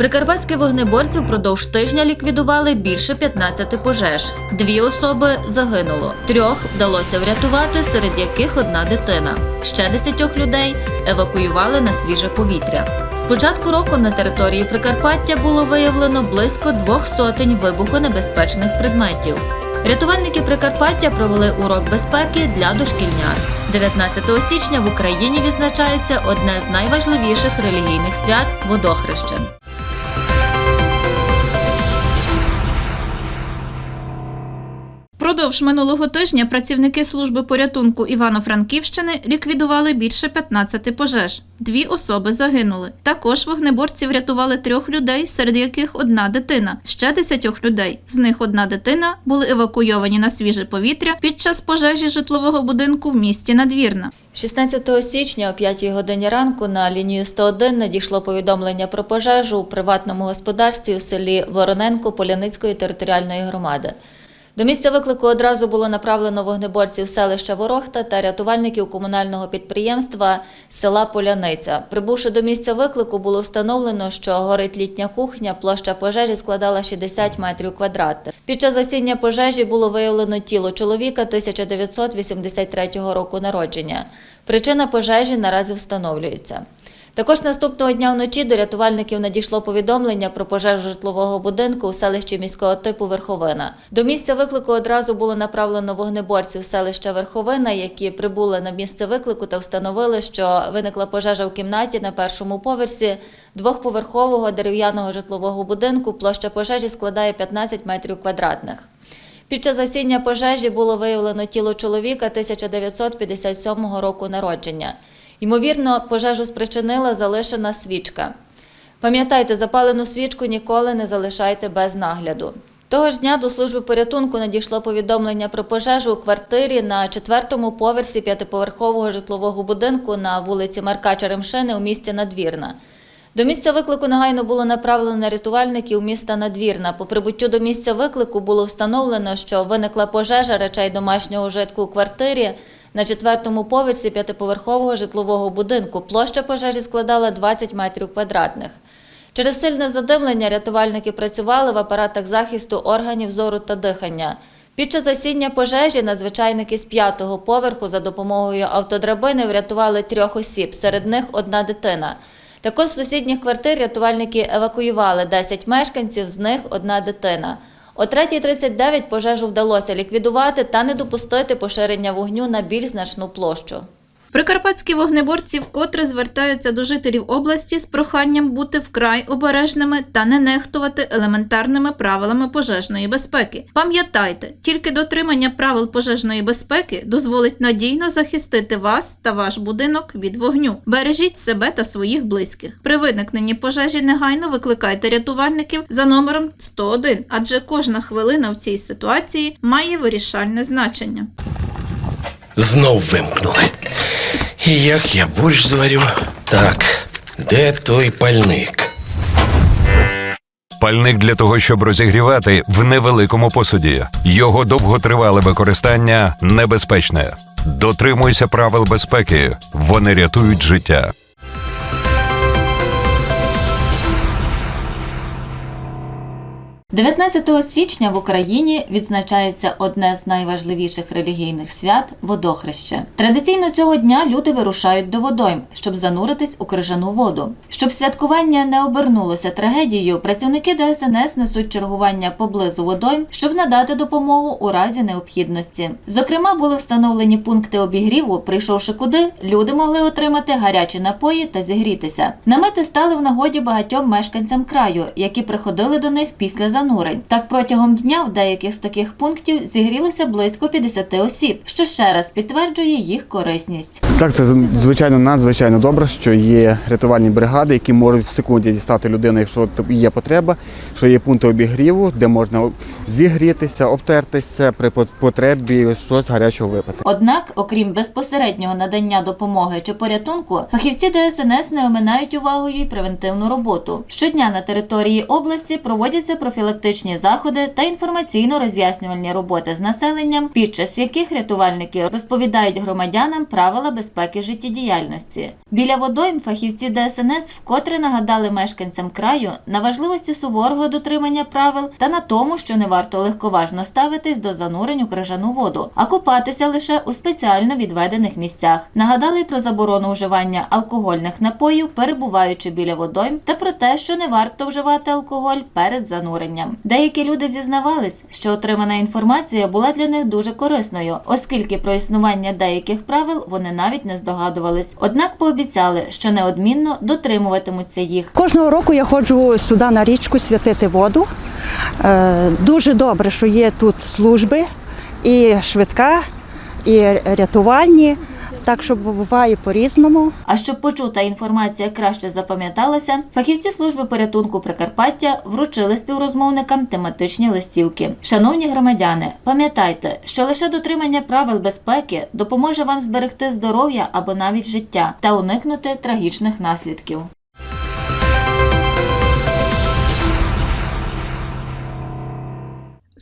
Прикарпатські вогнеборці впродовж тижня ліквідували більше 15 пожеж. Дві особи загинуло. Трьох вдалося врятувати, серед яких одна дитина. Ще десятьох людей евакуювали на свіже повітря. З початку року на території Прикарпаття було виявлено близько двох сотень вибухонебезпечних предметів. Рятувальники Прикарпаття провели урок безпеки для дошкільнят. 19 січня в Україні відзначається одне з найважливіших релігійних свят водохреще. Продовж минулого тижня працівники служби порятунку Івано-Франківщини ліквідували більше 15 пожеж. Дві особи загинули. Також вогнеборці врятували трьох людей, серед яких одна дитина. Ще десятьох людей, з них одна дитина, були евакуйовані на свіже повітря під час пожежі житлового будинку в місті Надвірна. 16 січня о 5 годині ранку на лінію 101 надійшло повідомлення про пожежу у приватному господарстві у селі Вороненко Поляницької територіальної громади. До місця виклику одразу було направлено вогнеборців селища Ворохта та рятувальників комунального підприємства села Поляниця. Прибувши до місця виклику, було встановлено, що горить літня кухня, площа пожежі складала 60 метрів квадратних. Під час засіння пожежі було виявлено тіло чоловіка 1983 року народження. Причина пожежі наразі встановлюється. Також наступного дня вночі до рятувальників надійшло повідомлення про пожежу житлового будинку у селищі міського типу Верховина. До місця виклику одразу було направлено вогнеборців селища Верховина, які прибули на місце виклику та встановили, що виникла пожежа в кімнаті на першому поверсі двохповерхового дерев'яного житлового будинку. Площа пожежі складає 15 метрів квадратних. Під час засіння пожежі було виявлено тіло чоловіка 1957 року народження. Ймовірно, пожежу спричинила залишена свічка. Пам'ятайте, запалену свічку ніколи не залишайте без нагляду. Того ж дня до служби порятунку надійшло повідомлення про пожежу у квартирі на четвертому поверсі п'ятиповерхового житлового будинку на вулиці Марка Черемшини у місті Надвірна. До місця виклику негайно було направлено рятувальників міста Надвірна. По прибуттю до місця виклику було встановлено, що виникла пожежа речей домашнього вжитку у квартирі на четвертому поверсі п'ятиповерхового житлового будинку. Площа пожежі складала 20 метрів квадратних. Через сильне задимлення рятувальники працювали в апаратах захисту органів зору та дихання. Під час засіння пожежі надзвичайники з п'ятого поверху за допомогою автодрабини врятували трьох осіб, серед них одна дитина. Також з сусідніх квартир рятувальники евакуювали 10 мешканців, з них одна дитина. О 3.39 пожежу вдалося ліквідувати та не допустити поширення вогню на більш значну площу. Прикарпатські вогнеборці вкотре звертаються до жителів області з проханням бути вкрай обережними та не нехтувати елементарними правилами пожежної безпеки. Пам'ятайте, тільки дотримання правил пожежної безпеки дозволить надійно захистити вас та ваш будинок від вогню. Бережіть себе та своїх близьких. При виникненні пожежі негайно викликайте рятувальників за номером 101, адже кожна хвилина в цій ситуації має вирішальне значення. Знов вимкнули. Як я борщ зварю? Так, де той пальник? Пальник для того, щоб розігрівати в невеликому посуді. Його довготривале використання небезпечне. Дотримуйся правил безпеки. Вони рятують життя. – 19 січня в Україні відзначається одне з найважливіших релігійних свят водохреще. Традиційно цього дня люди вирушають до водойм, щоб зануритись у крижану воду. Щоб святкування не обернулося трагедією, працівники ДСНС несуть чергування поблизу водойм, щоб надати допомогу у разі необхідності. Зокрема, були встановлені пункти обігріву, прийшовши куди, люди могли отримати гарячі напої та зігрітися. Намети стали в нагоді багатьом мешканцям краю, які приходили до них після занурень. Так протягом дня в деяких з таких пунктів зігрілося близько 50 осіб, що ще раз підтверджує їх корисність. Так, це звичайно надзвичайно добре, що є рятувальні бригади, які можуть в секунді дістати людину, якщо є потреба, що є пункти обігріву, де можна зігрітися, обтертися при потребі щось гарячого випити. Однак, окрім безпосереднього надання допомоги чи порятунку, фахівці ДСНС не оминають увагою й превентивну роботу. Щодня на території області проводяться профілактичні профілактичні заходи та інформаційно-роз'яснювальні роботи з населенням, під час яких рятувальники розповідають громадянам правила безпеки життєдіяльності. Біля водойм фахівці ДСНС вкотре нагадали мешканцям краю на важливості суворого дотримання правил та на тому, що не варто легковажно ставитись до занурень у крижану воду, а купатися лише у спеціально відведених місцях. Нагадали й про заборону вживання алкогольних напоїв, перебуваючи біля водойм, та про те, що не варто вживати алкоголь перед зануренням. Деякі люди зізнавались, що отримана інформація була для них дуже корисною, оскільки про існування деяких правил вони навіть не здогадувались. Однак пообіцяли, що неодмінно дотримуватимуться їх. Кожного року я ходжу сюди на річку святити воду. Е, Дуже добре, що є тут служби і швидка, і рятувальні. Так що буває по-різному. А щоб почута інформація краще запам'яталася, фахівці служби порятунку Прикарпаття вручили співрозмовникам тематичні листівки. Шановні громадяни, пам'ятайте, що лише дотримання правил безпеки допоможе вам зберегти здоров'я або навіть життя та уникнути трагічних наслідків.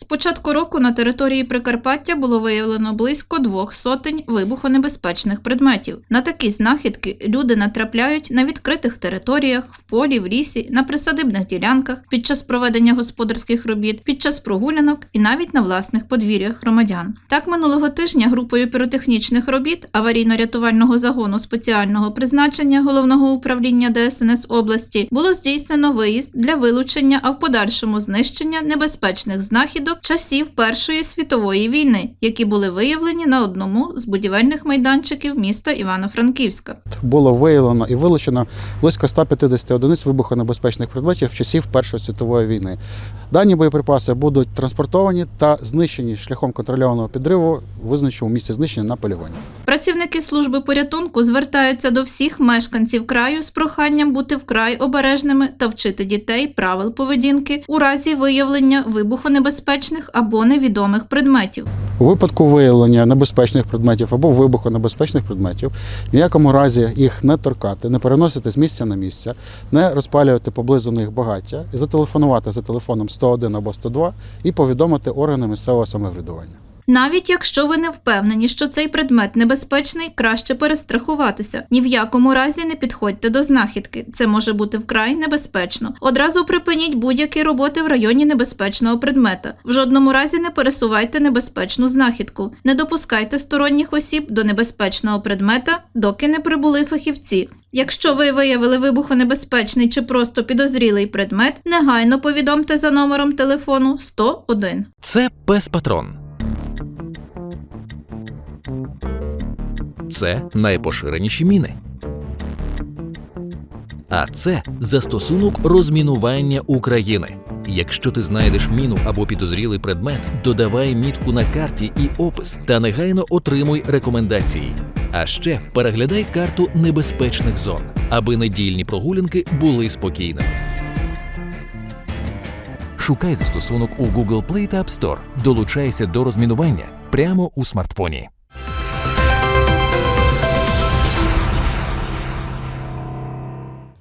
Початку року на території Прикарпаття було виявлено близько двох сотень вибухонебезпечних предметів. На такі знахідки люди натрапляють на відкритих територіях, в полі, в лісі, на присадибних ділянках, під час проведення господарських робіт, під час прогулянок і навіть на власних подвір'ях громадян. Так минулого тижня групою піротехнічних робіт аварійно-рятувального загону спеціального призначення головного управління ДСНС області було здійснено виїзд для вилучення, а в подальшому знищення небезпечних знахідок часів Першої світової війни, які були виявлені на одному з будівельних майданчиків міста Івано-Франківська. було виявлено і вилучено близько 150 одиниць вибухонебезпечних предметів часів Першої світової війни. Дані боєприпаси будуть транспортовані та знищені шляхом контрольованого підриву, визначеному місці знищення на полігоні. Працівники служби порятунку звертаються до всіх мешканців краю з проханням бути вкрай обережними та вчити дітей правил поведінки у разі виявлення вибухонебезпечних або невідомих предметів. У випадку виявлення небезпечних предметів або вибухонебезпечних предметів в ніякому разі їх не торкати, не переносити з місця на місце, не розпалювати поблизу них багаття і зателефонувати за телефоном 101 або 102 і повідомити органи місцевого самоврядування. Навіть якщо ви не впевнені, що цей предмет небезпечний, краще перестрахуватися. Ні в якому разі не підходьте до знахідки. Це може бути вкрай небезпечно. Одразу припиніть будь-які роботи в районі небезпечного предмета. В жодному разі не пересувайте небезпечну знахідку. Не допускайте сторонніх осіб до небезпечного предмета, доки не прибули фахівці. Якщо ви виявили вибухонебезпечний чи просто підозрілий предмет, негайно повідомте за номером телефону 101. Це пес патрон. Це найпоширеніші міни. А це застосунок розмінування України. Якщо ти знайдеш міну або підозрілий предмет, додавай мітку на карті і опис та негайно отримуй рекомендації. А ще переглядай карту небезпечних зон, аби недільні прогулянки були спокійними. Шукай застосунок у Google Play та App Store. Долучайся до розмінування прямо у смартфоні.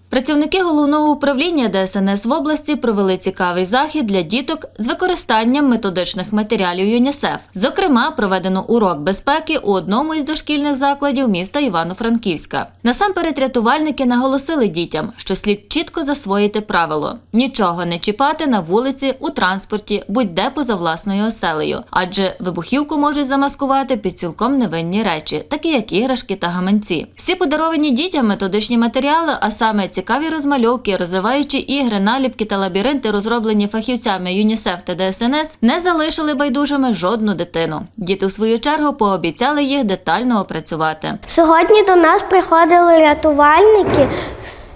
Працівники головного управління ДСНС в області провели цікавий захід для діток з використанням методичних матеріалів ЮНІСЕФ. Зокрема, проведено урок безпеки у одному із дошкільних закладів міста Івано-Франківська. Насамперед рятувальники наголосили дітям, що слід чітко засвоїти правило: нічого не чіпати на вулиці, у транспорті, будь-де поза власною оселею, адже вибухівку можуть замаскувати під цілком невинні речі, такі як іграшки та гаманці. Всі подаровані дітям методичні матеріали, а саме цікаві розмальовки, розвиваючі ігри, наліпки та лабіринти, розроблені фахівцями ЮНІСЕФ та ДСНС, не залишили байдужими жодну дитину. Діти, в свою чергу, пообіцяли їх детально опрацювати. Сьогодні до нас приходили рятувальники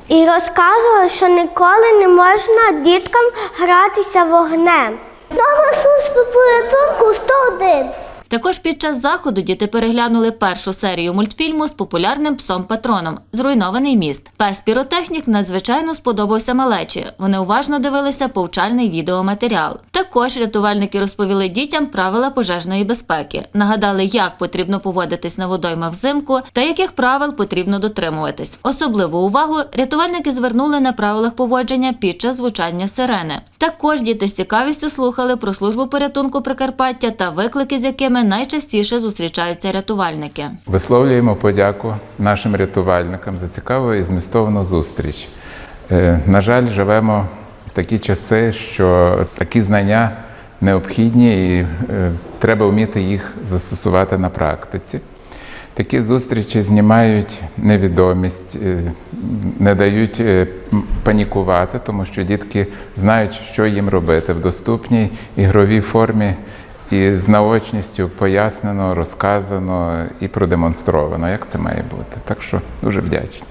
і розказували, що ніколи не можна діткам гратися вогнем. Нова служба порятунку 101. Також під час заходу діти переглянули першу серію мультфільму з популярним псом патроном Зруйнований міст. Пес піротехнік надзвичайно сподобався малечі. Вони уважно дивилися повчальний відеоматеріал. Також рятувальники розповіли дітям правила пожежної безпеки, нагадали, як потрібно поводитись на водоймах взимку та яких правил потрібно дотримуватись. Особливу увагу рятувальники звернули на правилах поводження під час звучання сирени. Також діти з цікавістю слухали про службу порятунку Прикарпаття та виклики, з якими найчастіше зустрічаються рятувальники. Висловлюємо подяку нашим рятувальникам за цікаву і змістовну зустріч. Е, На жаль, живемо в такі часи, що такі знання необхідні і е, треба вміти їх застосувати на практиці. Такі зустрічі знімають невідомість, е, не дають панікувати, тому що дітки знають, що їм робити в доступній ігровій формі і з наочністю пояснено, розказано і продемонстровано, як це має бути. Так що дуже вдячний.